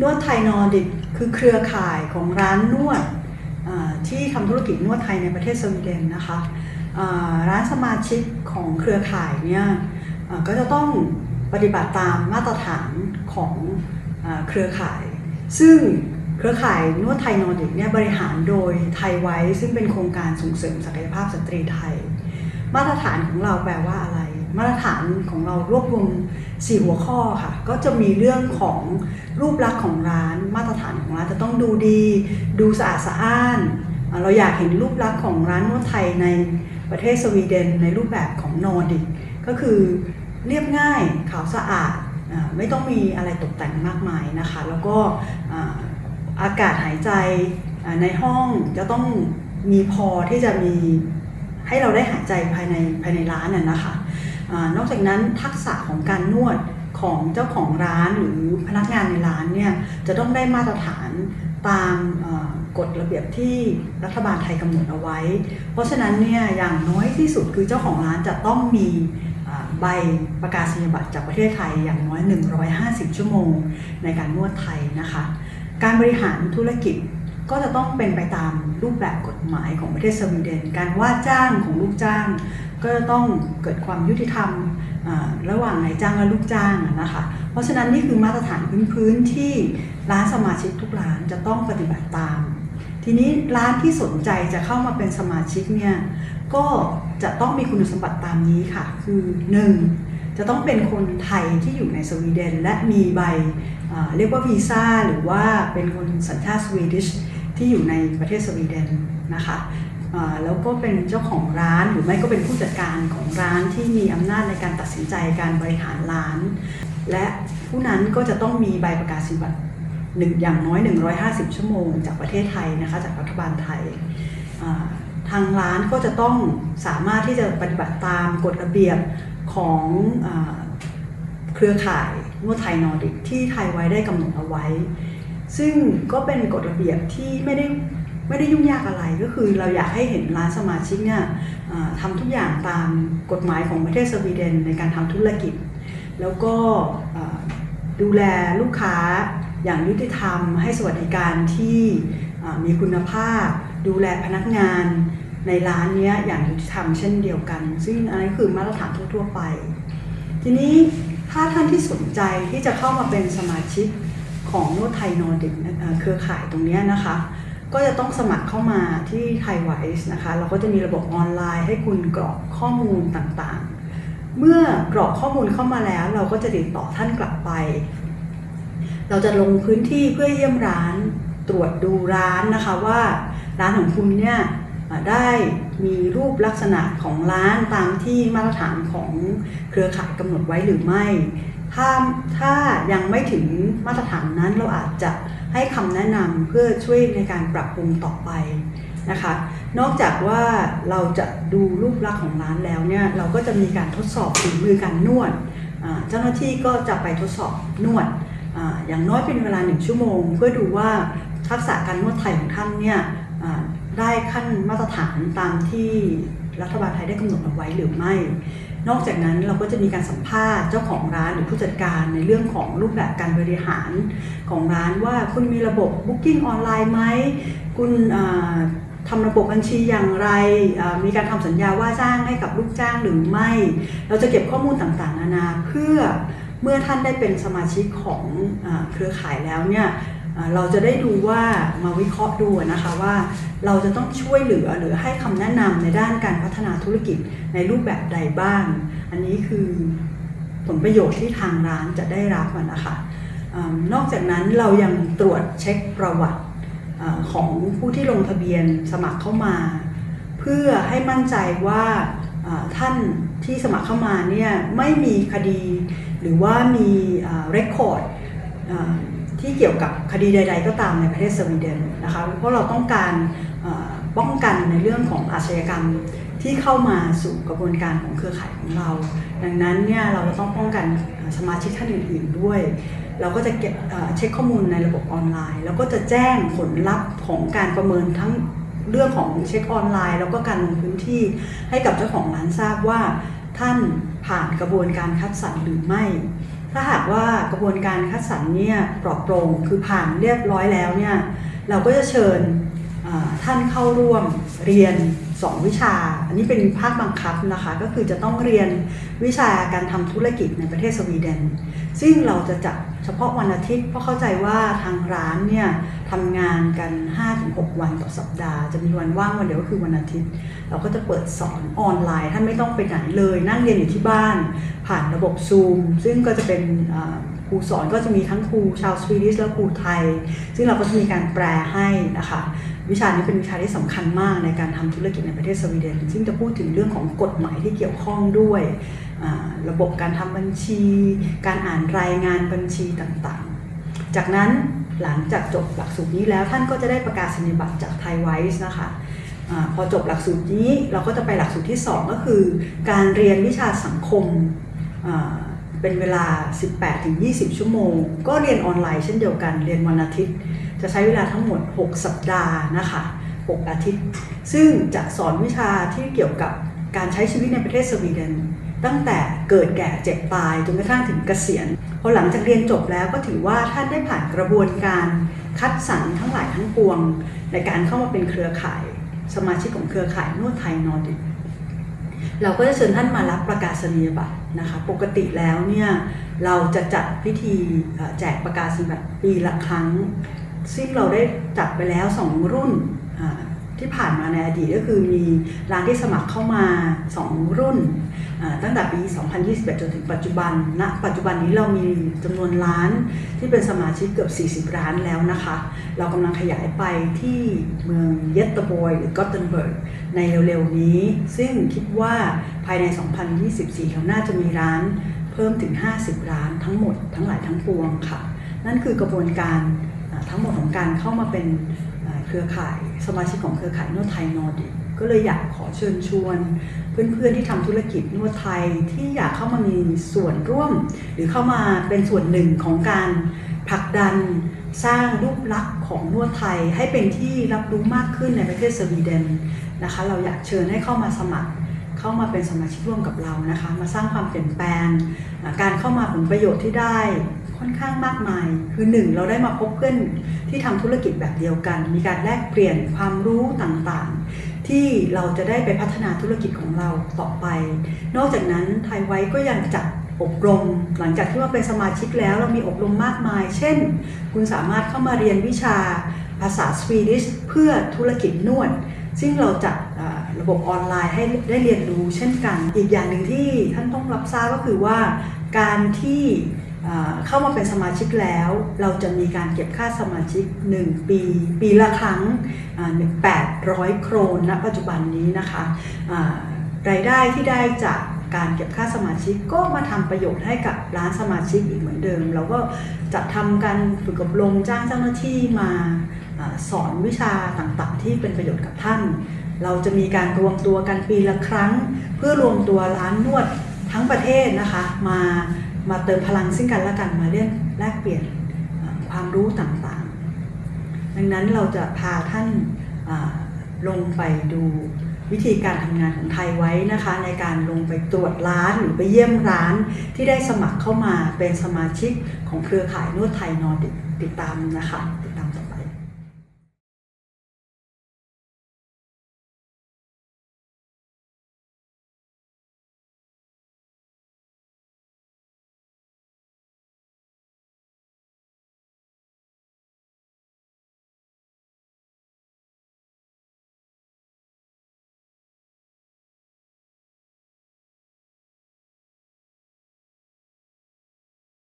นวดไทยนอร์ดิกคือเครือข่ายของร้านนวดที่ทำธุรกิจนวดไทยในประเทศสวีเดนนะคะร้านสมาชิกของเครือข่ายเนี่ยก็จะต้องปฏิบัติตามมาตรฐานของอเครือข่าย ซึ่งเครือข่ายนวดไทยนอร์ดิกเนี่ยบริหารโดยไทยไว้ ซึ่งเป็นโครงการส่งเสริมศักยภาพสตรีไทย มาตรฐานของเราแปลว่าอะไร มาตรฐานของเรารวบรวม4หัวข้อค่ะ ก็จะมีเรื่องของรูปลักษณ์ของร้านมาตรฐานของร้านจะต้องดูดี ดูสะอาดสะอ้าน เราอยากเห็นรูปลักษณ์ของร้านนวดไทยในประเทศสวีเดนในรูปแบบของนอร์ดิกก็คือเรียบง่ายขาวสะอาดไม่ต้องมีอะไรตกแต่งมากมายนะคะ แล้วก็อากาศหายใจในห้องจะต้องมีพอที่จะมีให้เราได้หายใจภายในภายในร้านน่ะนะคะ นอกจากนั้นทักษะของการนวดของเจ้าของร้านหรือพนักงานในร้านเนี่ยจะต้องได้มาตรฐานตามกฎระเบียบที่รัฐบาลไทยกำหนดเอาไว้ เพราะฉะนั้นเนี่ยอย่างน้อยที่สุดคือเจ้าของร้านจะต้องมีใบประกาศนียบัตรจากประเทศไทยอย่างน้อย 150 ชั่วโมงในการนวดไทยนะคะ การบริหารธุรกิจก็จะต้องเป็นไปตามรูปแบบกฎหมายของประเทศสวีเดน การว่าจ้างของลูกจ้าง ก็จะต้องเกิดความยุติธรรมระหว่างนายจ้างและลูกจ้างนะคะ เพราะฉะนั้นนี่คือมาตรฐานพื้นๆที่ร้านสมาชิกทุกร้านจะต้องปฏิบัติตาม ทีนี้ร้านที่สนใจจะเข้ามาเป็นสมาชิกเนี่ยก็จะต้องมีคุณสมบัติตามนี้ค่ะ คือ 1. จะต้องเป็นคนไทยที่อยู่ในสวีเดน และมีใบเรียกว่าวีซ่าหรือว่าเป็นคนสัญชาติสวีดิชที่อยู่ในประเทศสวีเดนนะคะ แล้วก็เป็นเจ้าของร้านหรือไม่ก็เป็นผู้จัดการของร้านที่มีอำนาจในการตัดสินใจการบริหารร้าน และผู้นั้นก็จะต้องมีใบประกาศนียบัตรหนึ่งอย่างน้อย 150 ชั่วโมง จากประเทศไทยนะคะจากรัฐบาลไทยทางร้านก็จะต้องสามารถที่จะปฏิบัติตามกฎระเบียบของอเครือข่ายนวดไทยนอร์ดิกที่ไทยไว้ได้กำหนดเอาไว้ ซึ่งก็เป็นกฎระเบียบที่ไม่ได้ ไม่ได้ยุ่งยากอะไรก็คือเราอยากให้เห็นร้านสมาชิกเนี่ยทำทุกอย่างตามกฎหมายของประเทศสวีเดนในการทำธุรกิจ แล้วก็ดูแลลูกค้าอย่างยุติธรรม ให้สวัสดิการที่มีคุณภาพ ดูแลพนักงานในร้านเนี้ยอย่างยุติธรรมเช่นเดียวกัน ซึ่งอันนี้คือมาตรฐานทั่วๆไป ทีนี้ถ้าท่านที่สนใจที่จะเข้ามาเป็นสมาชิกของโนไทยนอร์ดิกเอ่อเครือข่ายตรงเนี้ยนะคะ ก็จะต้องสมัครเข้ามาที่ไทยไวส์นะคะ เราก็จะมีระบบออนไลน์ให้คุณกรอกข้อมูลต่างๆ เมื่อกรอกข้อมูลเข้ามาแล้ว เราก็จะติดต่อท่านกลับไป เราจะลงพื้นที่เพื่อเยี่ยมร้านตรวจดูร้านนะคะว่าร้านของคุณเนี่ยได้มีรูปลักษณะของร้านตามที่มาตรฐานของเครือข่ายกำหนดไว้หรือไม่ ถ้าถ้ายังไม่ถึงมาตรฐานนั้นเราอาจจะให้คำแนะนำเพื่อช่วยในการปรับปรุงต่อไปนะคะ นอกจากว่าเราจะดูรูปลักษณ์ของร้านแล้วเนี่ยเราก็จะมีการทดสอบฝีมือการนวดเจ้าหน้าที่ก็จะไปทดสอบนวดออย่างน้อยเป็นเวลาหนึ่งชั่วโมง เพื่อดูว่าทักษะการนวดไทยของท่านเนี่ยได้ขั้นมาตรฐานตามที่รัฐบาลไทยได้กำหนดเอาไว้หรือไม่ นอกจากนั้นเราก็จะมีการสัมภาษณ์เจ้าของร้านหรือผู้จัดการในเรื่องของรูปแบบการบริหารของร้านว่าคุณมีระบบ Booking ออนไลน์ไหมคุณทำระบบบัญชีอย่างไร มีการทำสัญญาว่าจ้างให้กับลูกจ้างหรือไม่ เราจะเก็บข้อมูลต่างๆ นานาเพื่อเมื่อท่านได้เป็นสมาชิกของอเครือข่ายแล้วเนี่ย เราจะได้ดูว่ามาวิเคราะห์ดูนะคะว่าเราจะต้องช่วยเหลือหรือให้คำแนะนำในด้านการพัฒนาธุรกิจในรูปแบบใดบ้าง อันนี้คือผลประโยชน์ที่ทางร้านจะได้รับนะคะนอกจากนั้นเรายังตรวจเช็คประวัติของผู้ที่ลงทะเบียนสมัครเข้ามา เพื่อให้มั่นใจว่าท่านที่สมัครเข้ามาเนี่ยไม่มีคดี หรือว่ามีเรคคอร์ด ที่เกี่ยวกับคดีใด ๆ ก็ตามในประเทศสวีเดนนะคะเพราะเราต้องการป้องกันในเรื่องของอาชญากรรมที่เข้ามาสู่กระบวนการของเครือข่ายของเรา ดังนั้นเนี่ยเราจะต้องป้องกันสมาชิกท่านอื่น ๆด้วย เราก็จะเก็บเช็คข้อมูลในระบบออนไลน์ แล้วก็จะแจ้งผลลัพธ์ของการประเมินทั้งเรื่องของเช็คออนไลน์ แล้วก็การลงพื้นที่ให้กับเจ้าของร้านทราบว่าท่านผ่านกระบวนการคัดสรรหรือไม่ ถ้าหากว่ากระบวนการคัดสรรเนี่ยปลอดโปร่งคือผ่านเรียบร้อยแล้วเนี่ยเราก็จะเชิญท่านเข้าร่วมเรียน 2 วิชา อันนี้เป็นภาคบังคับนะคะ ก็คือจะต้องเรียนวิชาการทำธุรกิจในประเทศสวีเดน ซึ่งเราจะจัดเฉพาะวันอาทิตย์ เพราะเข้าใจว่าทางร้านเนี่ยทำงานกัน 5-6 วันต่อสัปดาห์ จะมีวันว่างวันเดียวก็คือวันอาทิตย์ เราก็จะเปิดสอนออนไลน์ ท่านไม่ต้องไปไหนเลย นั่งเรียนอยู่ที่บ้าน ผ่านระบบ Zoom ซึ่งก็จะเป็นครูสอนก็จะมีทั้งครูชาวสวีดิชและครูไทย ซึ่งเราก็จะมีการแปลให้นะคะ วิชานี้เป็นวิชาที่สำคัญมากในการทำธุรกิจในประเทศสวีเดน ซึ่งจะพูดถึงเรื่องของกฎหมายที่เกี่ยวข้องด้วย ระบบการทำบัญชี การอ่านรายงานบัญชีต่างๆ จากนั้นหลังจากจบหลักสูตรนี้แล้วท่านก็จะได้ประกาศนียบัตรจากไทยไวส์นะคะอาพอจบหลักสูตรนี้เราก็จะไปหลักสูตรที่ 2 ก็คือ การเรียนวิชาสังคมอ เป็นเวลา 18-20 ชั่วโมง ก็เรียนออนไลน์เช่นเดียวกัน เรียนวันอาทิตย์ จะใช้เวลาทั้งหมด 6 สัปดาห์นะคะ 6 อาทิตย์ ซึ่งจะสอนวิชาที่เกี่ยวกับการใช้ชีวิตในประเทศสวีเดน ตั้งแต่เกิดแก่เจ็บตายจนกระทั่งถึงเกษียณ พอหลังจากเรียนจบแล้วก็ถือว่าท่านได้ผ่านกระบวนการคัดสรรทั้งหลายทั้งปวง ในการเข้ามาเป็นเครือข่าย สมาชิกของเครือข่ายนวดไทยนอร์ดิกเราก็จะเชิญท่านมารับประกาศนียบัตร นะคะ ปกติแล้วเนี่ยเราจะจัดพิธีแจกประกาศนียบัตรปีละครั้ง ซึ่งเราได้จัดไปแล้ว 2 รุ่น ที่ผ่านมาในอดีตก็คือมีร้านที่สมัครเข้ามา 2 รุ่น ตั้งแต่ปี 2021 จนถึงปัจจุบันณปัจจุบันนี้เรามีจำนวนร้านที่เป็นสมาชิกเกือบ 40 ร้านแล้วนะคะ เรากำลังขยายไปที่เมืองเยตเตอร์บอยหรือกอตเทนเบิร์กในเร็วๆนี้ ซึ่งคิดว่าภายใน 2024เราน่าจะมีร้านเพิ่มถึง 50 ร้านทั้งหมดทั้งหลายทั้งปวงค่ะ นั่นคือกระบวนการทั้งหมดของการเข้ามาเป็น เครือข่าย สมาชิกของเครือข่ายนวดไทยนอร์ดิกก็เลยอยากขอเชิญชวน เพื่อนๆที่ทำธุรกิจนวดไทยที่อยากเข้ามามีส่วนร่วม หรือเข้ามาเป็นส่วนหนึ่งของการผลักดันสร้างรูปลักษณ์ของนวดไทยให้เป็นที่รับรู้มากขึ้นในประเทศสวีเดนนะคะเราอยากเชิญให้เข้ามาสมัครเข้ามาเป็นสมาชิกร่วมกับเรานะคะ มาสร้างความเปลี่ยนแปลง การเข้ามาผลประโยชน์ที่ได้ ค่อนข้างมากมาย คือหนึ่งเราได้มาพบเพื่อนที่ทำธุรกิจแบบเดียวกัน มีการแลกเปลี่ยนความรู้ต่างๆ ที่เราจะได้ไปพัฒนาธุรกิจของเราต่อไป นอกจากนั้นไทยไว้ก็ยังจัดอบรม หลังจากที่มาเป็นสมาชิกแล้วเรามีอบรมมากมาย เช่น คุณสามารถเข้ามาเรียนวิชาภาษาสวีดิชเพื่อธุรกิจนวด ซึ่งเราจัดระบบออนไลน์ให้ได้เรียนรู้เช่นกัน อีกอย่างหนึ่งที่ท่านต้องรับทราบก็คือว่าการที่ เข้ามาเป็นสมาชิกแล้ว เราจะมีการเก็บค่าสมาชิก 1 ปี ปีละครั้งอ่า800 โครนณปัจจุบันนี้นะคะรายได้ที่ได้จากการเก็บค่าสมาชิกก็มาทำประโยชน์ให้กับร้านสมาชิกอีกเหมือนเดิม เราก็จะทำการฝึกอบรมจ้างเจ้าหน้าที่มาอาสอนวิชาต่างๆ ที่เป็นประโยชน์กับท่าน เราจะมีการรวมตัวกันปีละครั้ง เพื่อรวมตัวร้านนวดทั้งประเทศนะคะมา มาเติมพลังซึ่งกันและกันมาเล่นแลกเปลี่ยนความรู้ต่างๆ ดังนั้นเราจะพาท่านลงไปดูวิธีการทำงานของไทยไว้นะคะ ในการลงไปตรวจร้านหรือไปเยี่ยมร้านที่ได้สมัครเข้ามาเป็นสมาชิกของเครือข่ายนวดไทยนอร์ดิกติดตามนะคะ